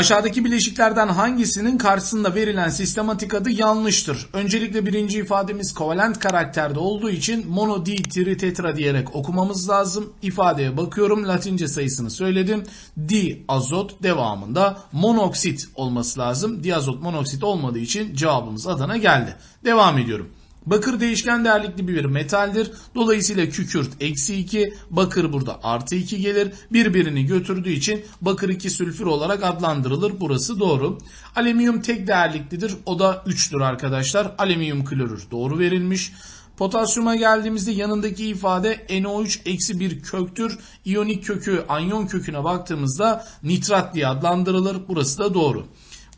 Aşağıdaki bileşiklerden hangisinin karşısında verilen sistematik adı yanlıştır? Öncelikle birinci ifademiz kovalent karakterde olduğu için mono di tri tetra diyerek okumamız lazım. İfadeye bakıyorum latince sayısını söyledim. Di azot devamında monoksit olması lazım. Diazot monoksit olmadığı için cevabımız Adana geldi. Devam ediyorum. Bakır değişken değerlikli bir metaldir. Dolayısıyla kükürt eksi 2, bakır burada artı 2 gelir. Birbirini götürdüğü için bakır 2 sülfür olarak adlandırılır. Burası doğru. Alüminyum tek değerliklidir. O da 3'tür arkadaşlar. Alüminyum klorür doğru verilmiş. Potasyuma geldiğimizde yanındaki ifade NO3 eksi bir köktür. İyonik kökü anyon köküne baktığımızda nitrat diye adlandırılır. Burası da doğru.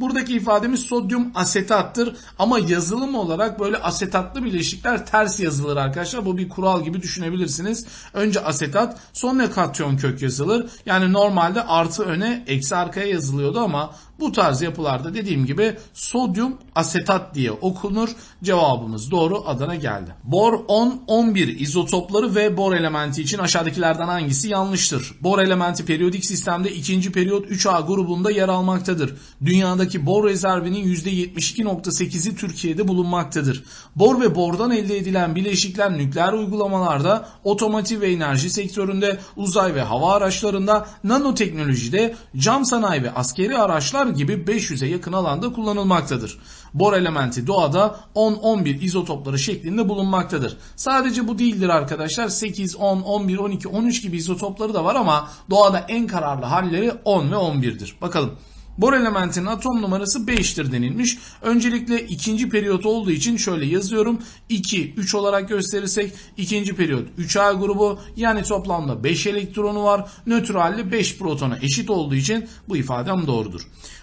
Buradaki ifademiz sodyum asetattır ama yazılım olarak böyle asetatlı bileşikler ters yazılır arkadaşlar. Bu bir kural gibi düşünebilirsiniz. Önce asetat sonra katyon kök yazılır. Yani normalde artı öne eksi arkaya yazılıyordu ama bu tarz yapılarda dediğim gibi sodyum asetat diye okunur. Cevabımız doğru Adana geldi. Bor 10, 11 izotopları ve bor elementi için aşağıdakilerden hangisi yanlıştır? Bor elementi periyodik sistemde ikinci periyot 3A grubunda yer almaktadır. Dünyadaki bor rezervinin %72.8'i Türkiye'de bulunmaktadır. Bor ve bordan elde edilen bileşikler nükleer uygulamalarda, otomotiv ve enerji sektöründe, uzay ve hava araçlarında, nanoteknolojide, cam sanayi ve askeri araçlar gibi 500'e yakın alanda kullanılmaktadır. Bor elementi doğada 10-11 izotopları şeklinde bulunmaktadır. Sadece bu değildir arkadaşlar. 8, 10, 11, 12, 13 gibi izotopları da var ama doğada en kararlı halleri 10 ve 11'dir. Bakalım. Bor elementinin atom numarası 5'tir denilmiş. Öncelikle ikinci periyot olduğu için şöyle yazıyorum. 2, 3 olarak gösterirsek ikinci periyot 3A grubu yani toplamda 5 elektronu var. Nötr halde 5 protona eşit olduğu için bu ifadem doğrudur.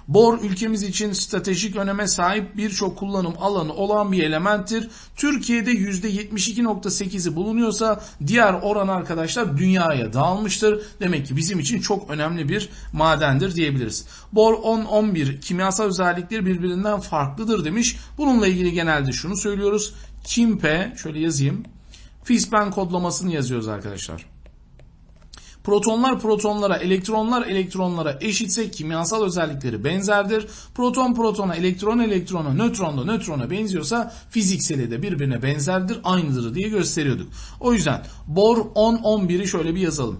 Bor ülkemiz için stratejik öneme sahip birçok kullanım alanı olan bir elementtir. Türkiye'de %72.8'i bulunuyorsa diğer oran arkadaşlar dünyaya dağılmıştır. Demek ki bizim için çok önemli bir madendir diyebiliriz. Bor 10-11 kimyasal özellikleri birbirinden farklıdır demiş. Bununla ilgili genelde şunu söylüyoruz. Kimpe şöyle yazayım. Fisben kodlamasını yazıyoruz arkadaşlar. Protonlar protonlara, elektronlar elektronlara eşitse kimyasal özellikleri benzerdir. Proton protona, elektron elektrona, nötron da nötrona benziyorsa fizikseli de birbirine benzerdir, aynıdır diye gösteriyorduk. O yüzden bor 10-11'i şöyle bir yazalım.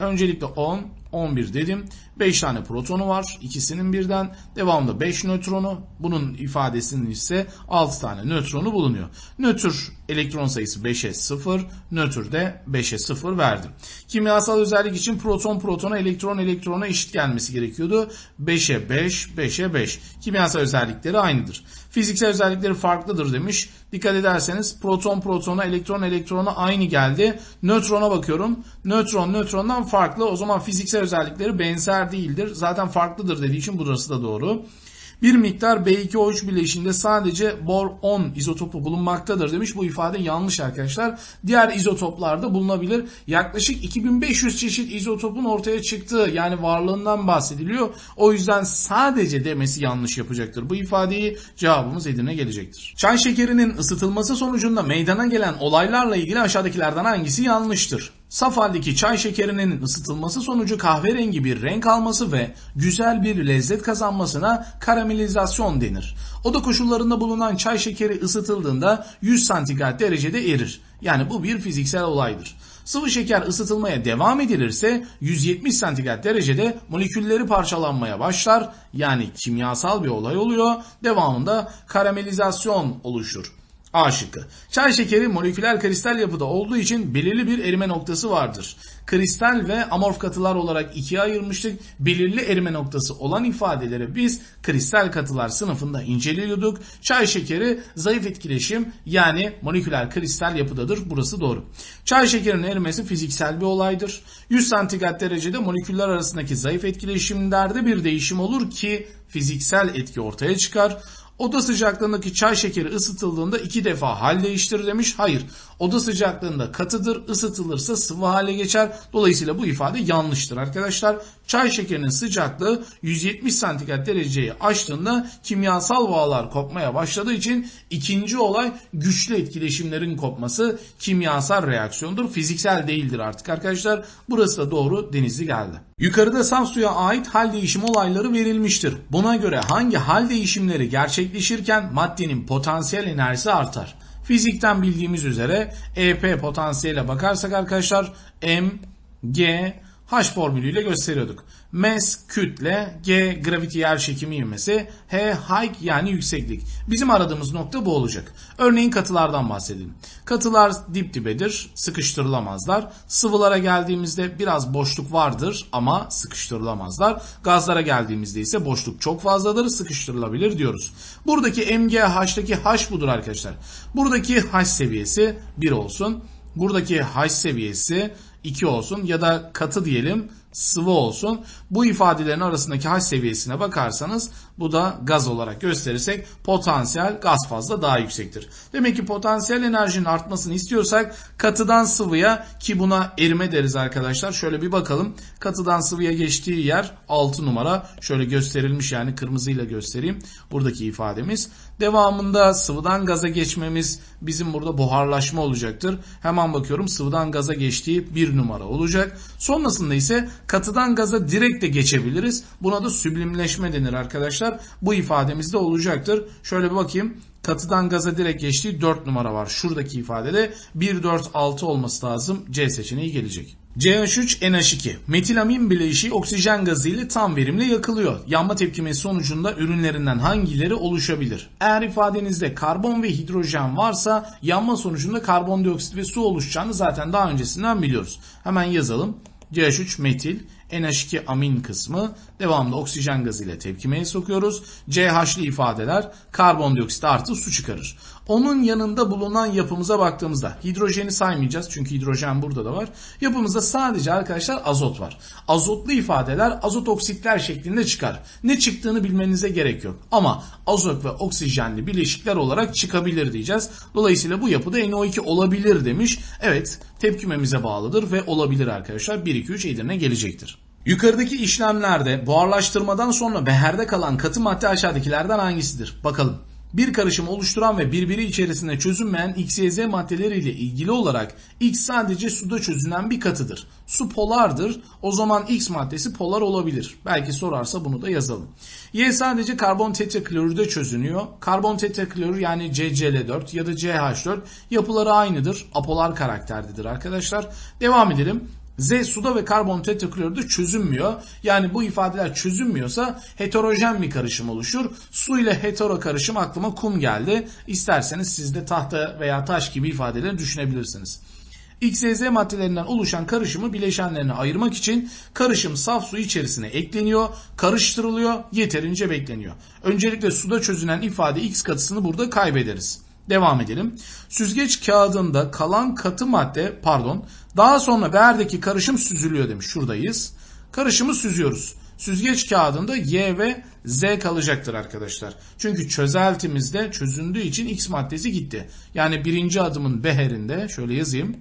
Öncelikle 10, 11 dedim. 5 tane protonu var. ikisinin birden. Devamında 5 nötronu. Bunun ifadesinin ise 6 tane nötronu bulunuyor. Nötr elektron sayısı 5'e 0. Nötr de 5'e 0 verdim. Kimyasal özellik için proton protona elektron elektrona eşit gelmesi gerekiyordu. 5'e 5, 5'e 5. Kimyasal özellikleri aynıdır. Fiziksel özellikleri farklıdır demiş. Dikkat ederseniz proton protona, elektron elektrona aynı geldi. Nötrona bakıyorum. Nötron nötrondan farklı. O zaman fiziksel özellikleri benzer değildir. Zaten farklıdır dediği için burası da doğru. Bir miktar B2O3 bileşiğinde sadece bor 10 izotopu bulunmaktadır demiş. Bu ifade yanlış arkadaşlar. Diğer izotoplarda bulunabilir. Yaklaşık 2500 çeşit izotopun ortaya çıktığı yani varlığından bahsediliyor. O yüzden sadece demesi yanlış yapacaktır. Bu ifadeyi cevabımız Edirne gelecektir. Çay şekerinin ısıtılması sonucunda meydana gelen olaylarla ilgili aşağıdakilerden hangisi yanlıştır? Saf haldeki çay şekerinin ısıtılması sonucu kahverengi bir renk alması ve güzel bir lezzet kazanmasına karamelizasyon denir. Oda koşullarında bulunan çay şekeri ısıtıldığında 100 santigrat derecede erir. Yani bu bir fiziksel olaydır. Sıvı şeker ısıtılmaya devam edilirse 170 santigrat derecede molekülleri parçalanmaya başlar. Yani kimyasal bir olay oluyor. Devamında karamelizasyon oluşur. A şıkkı. Çay şekeri moleküler kristal yapıda olduğu için belirli bir erime noktası vardır. Kristal ve amorf katılar olarak ikiye ayırmıştık. Belirli erime noktası olan ifadeleri biz kristal katılar sınıfında inceliyorduk. Çay şekeri zayıf etkileşim yani moleküler kristal yapıdadır. Burası doğru. Çay şekerinin erimesi fiziksel bir olaydır. 100 santigrat derecede moleküller arasındaki zayıf etkileşimlerde bir değişim olur ki fiziksel etki ortaya çıkar. Oda sıcaklığındaki çay şekeri ısıtıldığında iki defa hal değiştirir demiş. Hayır. Oda sıcaklığında katıdır, ısıtılırsa sıvı hale geçer. Dolayısıyla bu ifade yanlıştır arkadaşlar. Çay şekerinin sıcaklığı 170 santigrat dereceyi aştığında kimyasal bağlar kopmaya başladığı için ikinci olay güçlü etkileşimlerin kopması kimyasal reaksiyondur. Fiziksel değildir artık arkadaşlar. Burası da doğru denizli geldi. Yukarıda saf suya ait hal değişim olayları verilmiştir. Buna göre hangi hal değişimleri gerçekleşirken maddenin potansiyel enerjisi artar? Fizikten bildiğimiz üzere EP potansiyele bakarsak arkadaşlar M, G, H formülüyle gösteriyorduk. Mass kütle, G gravity yer çekimi ivmesi, H height yani yükseklik. Bizim aradığımız nokta bu olacak. Örneğin katılardan bahsedelim. Katılar dip dibedir, sıkıştırılamazlar. Sıvılara geldiğimizde biraz boşluk vardır ama sıkıştırılamazlar. Gazlara geldiğimizde ise boşluk çok fazladır, sıkıştırılabilir diyoruz. Buradaki MGH'daki H budur arkadaşlar. Buradaki H seviyesi 1 olsun. Buradaki H seviyesi 2 olsun ya da katı diyelim sıvı olsun. Bu ifadelerin arasındaki H seviyesine bakarsanız bu da gaz olarak gösterirsek potansiyel gaz fazla daha yüksektir. Demek ki potansiyel enerjinin artmasını istiyorsak katıdan sıvıya ki buna erime deriz arkadaşlar. Şöyle bir bakalım. Katıdan sıvıya geçtiği yer 6 numara. Şöyle gösterilmiş yani kırmızıyla göstereyim. Buradaki ifademiz. Devamında sıvıdan gaza geçmemiz bizim burada buharlaşma olacaktır. Hemen bakıyorum sıvıdan gaza geçtiği 1 numara olacak. Sonrasında ise katıdan gaza direkt de geçebiliriz. Buna da süblimleşme denir arkadaşlar. Bu ifademizde olacaktır. Şöyle bir bakayım. Katıdan gaza direkt geçtiği 4 numara var. Şuradaki ifadede 1, 4, 6 olması lazım. C seçeneği gelecek. CH3NH2 metilamin bileşiği oksijen gazı ile tam verimle yakılıyor. Yanma tepkimesi sonucunda ürünlerinden hangileri oluşabilir? Eğer ifadenizde karbon ve hidrojen varsa yanma sonucunda karbondioksit ve su oluşacağını zaten daha öncesinden biliyoruz. Hemen yazalım. CH3 metil, NH2 amin kısmı devamlı oksijen gazı ile tepkimeye sokuyoruz. CH'li ifadeler karbondioksit artı su çıkarır. Onun yanında bulunan yapımıza baktığımızda hidrojeni saymayacağız çünkü hidrojen burada da var. Yapımızda sadece arkadaşlar azot var. Azotlu ifadeler azot oksitler şeklinde çıkar. Ne çıktığını bilmenize gerek yok. Ama azot ve oksijenli bileşikler olarak çıkabilir diyeceğiz. Dolayısıyla bu yapıda NO2 olabilir demiş. Evet tepkimemize bağlıdır ve olabilir arkadaşlar. 1, 2, 3 Edirne gelecektir. Yukarıdaki işlemlerde buharlaştırmadan sonra beherde kalan katı madde aşağıdakilerden hangisidir? Bakalım. Bir karışım oluşturan ve birbiri içerisinde çözünmeyen X, Y, Z maddeleriyle ilgili olarak X sadece suda çözünen bir katıdır. Su polardır. O zaman X maddesi polar olabilir. Belki sorarsa bunu da yazalım. Y sadece karbon tetraklorürde çözünüyor. Karbon tetraklorür yani CCl4 ya da CH4 yapıları aynıdır. Apolar karakterlidir arkadaşlar. Devam edelim. Z suda ve karbon tetraklorürde çözünmüyor. Yani bu ifadeler çözünmüyorsa heterojen bir karışım oluşur. Su ile hetero karışım aklıma kum geldi. İsterseniz siz de tahta veya taş gibi ifadeleri düşünebilirsiniz. X, Y, Z maddelerinden oluşan karışımı bileşenlerine ayırmak için karışım saf su içerisine ekleniyor, karıştırılıyor, yeterince bekleniyor. Öncelikle suda çözünen ifade X katısını burada kaybederiz. Devam edelim. Süzgeç kağıdında kalan katı madde pardon daha sonra beğerdeki karışım süzülüyor demiş. Şuradayız. Karışımı süzüyoruz. Süzgeç kağıdında Y ve Z kalacaktır arkadaşlar. Çünkü çözeltimizde çözündüğü için X maddesi gitti. Yani birinci adımın beherinde şöyle yazayım.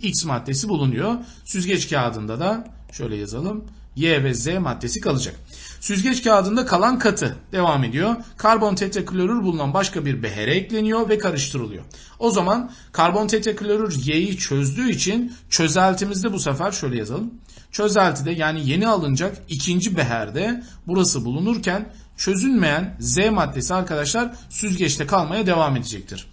X maddesi bulunuyor. Süzgeç kağıdında da şöyle yazalım. Y ve Z maddesi kalacak. Süzgeç kağıdında kalan katı devam ediyor. Karbon tetraklorür bulunan başka bir behere ekleniyor ve karıştırılıyor. O zaman karbon tetraklorür Y'yi çözdüğü için çözeltimizde bu sefer şöyle yazalım. Çözeltide yani yeni alınacak ikinci beherde burası bulunurken çözünmeyen Z maddesi arkadaşlar süzgeçte kalmaya devam edecektir.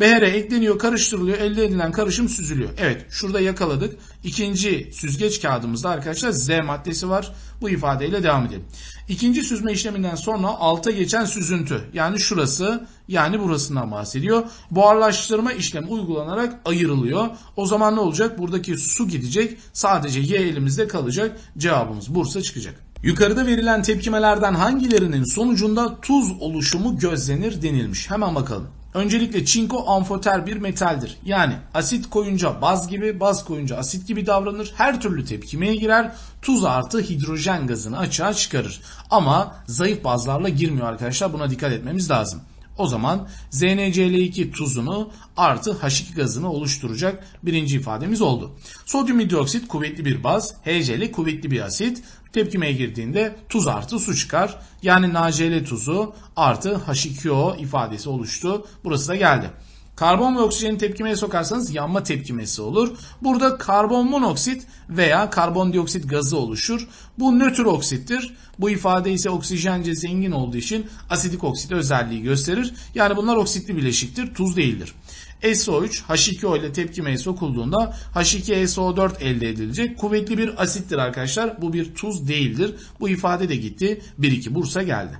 Behere ekleniyor, karıştırılıyor, elde edilen karışım süzülüyor. Evet, şurada yakaladık. İkinci süzgeç kağıdımızda arkadaşlar Z maddesi var. Bu ifadeyle devam edelim. İkinci süzme işleminden sonra alta geçen süzüntü yani şurası yani burasından bahsediyor. Buharlaştırma işlemi uygulanarak ayrılıyor. O zaman ne olacak? Buradaki su gidecek. Sadece Y elimizde kalacak. Cevabımız Bursa çıkacak. Yukarıda verilen tepkimelerden hangilerinin sonucunda tuz oluşumu gözlenir denilmiş. Hemen bakalım. Öncelikle çinko amfoter bir metaldir. Yani asit koyunca baz gibi, baz koyunca asit gibi davranır. Her türlü tepkimeye girer. Tuz artı hidrojen gazını açığa çıkarır. Ama zayıf bazlarla girmiyor arkadaşlar. Buna dikkat etmemiz lazım. O zaman ZnCl2 tuzunu artı H2 gazını oluşturacak birinci ifademiz oldu. Sodyum hidroksit kuvvetli bir baz, HCl kuvvetli bir asit. Tepkimeye girdiğinde tuz artı su çıkar. Yani NaCl tuzu artı H2O ifadesi oluştu. Burası da geldi. Karbon ve oksijeni tepkimeye sokarsanız yanma tepkimesi olur. Burada karbon monoksit veya karbondioksit gazı oluşur. Bu nötr oksittir. Bu ifade ise oksijence zengin olduğu için asidik oksit özelliği gösterir. Yani bunlar oksitli bileşiktir, tuz değildir. SO3 H2O ile tepkimeye sokulduğunda H2SO4 elde edilecek. Kuvvetli bir asittir arkadaşlar. Bu bir tuz değildir. Bu ifade de gitti. 1-2 Bursa geldi.